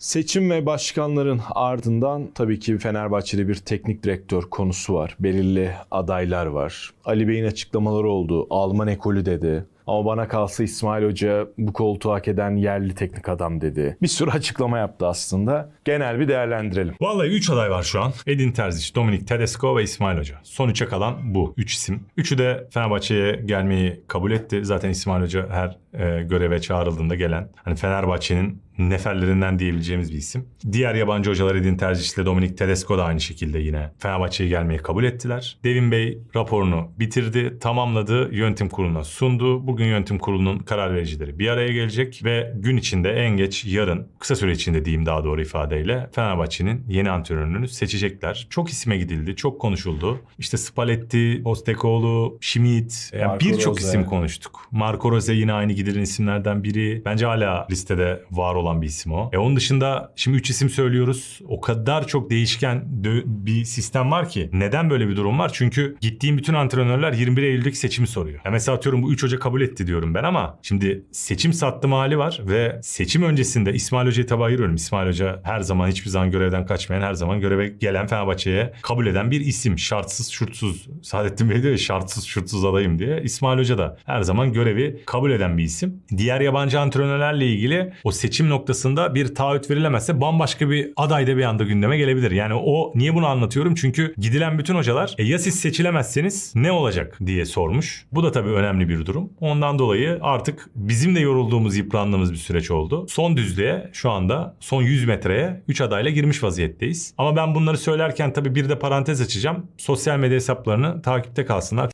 Seçim ve başkanların ardından tabii ki Fenerbahçe'de bir teknik direktör konusu var. Belirli adaylar var. Ali Bey'in açıklamaları oldu. Alman ekolü dedi. Ama bana kalsa İsmail Hoca bu koltuğu hak eden yerli teknik adam dedi. Bir sürü açıklama yaptı aslında. Genel bir değerlendirelim. Vallahi 3 aday var şu an. Edin Terzic, Dominik Tedesco ve İsmail Hoca. Son 3'e kalan bu 3 isim. Üçü de Fenerbahçe'ye gelmeyi kabul etti. Zaten İsmail Hoca her e, göreve çağrıldığında gelen hani Fenerbahçe'nin neferlerinden diyebileceğimiz bir isim. Diğer yabancı hocalar Edin Terzic ile Dominik Tedesco da aynı şekilde yine Fenerbahçe'ye gelmeyi kabul ettiler. Devin Bey raporunu bitirdi, tamamladı, yönetim kuruluna sundu. Bugün yönetim kurulunun karar vericileri bir araya gelecek ve gün içinde en geç yarın, kısa süre içinde diyeyim daha doğru ifadeyle Fenerbahçe'nin yeni antrenörünü seçecekler. Çok isime gidildi, çok konuşuldu. İşte Spalletti, Postecoğlu, Schmidt, yani birçok isim konuştuk. Marco Rose yine aynı gidilen isimlerden biri. Bence hala listede var olan bir isim o. E onun dışında şimdi 3 isim söylüyoruz. O kadar çok değişken bir sistem var ki. Neden böyle bir durum var? Çünkü gittiğim bütün antrenörler 21 Eylül'deki seçimi soruyor. Ya mesela atıyorum bu 3 hoca kabul etti diyorum ben ama şimdi seçim sattım hali var ve seçim öncesinde İsmail Hoca'yı tabi ayırıyorum. İsmail Hoca her zaman hiçbir zaman görevden kaçmayan, her zaman göreve gelen Fenerbahçe'ye kabul eden bir isim. Şartsız, şurtsuz. Saadettin Bey diyor ya şartsız, şurtsuz adayım diye. İsmail Hoca da her zaman görevi kabul eden bir isim. Diğer yabancı antrenörlerle ilgili o seçim noktasında bir taahhüt verilemezse bambaşka bir aday da bir anda gündeme gelebilir. Yani o niye bunu anlatıyorum? Çünkü gidilen bütün hocalar e, ya siz seçilemezseniz ne olacak diye sormuş. Bu da tabii önemli bir durum. Ondan dolayı artık bizim de yorulduğumuz, yıprandığımız bir süreç oldu. Son düzlüğe şu anda son 100 metreye 3 adayla girmiş vaziyetteyiz. Ama ben bunları söylerken tabii bir de parantez açacağım. Sosyal medya hesaplarını takipte kalsınlar.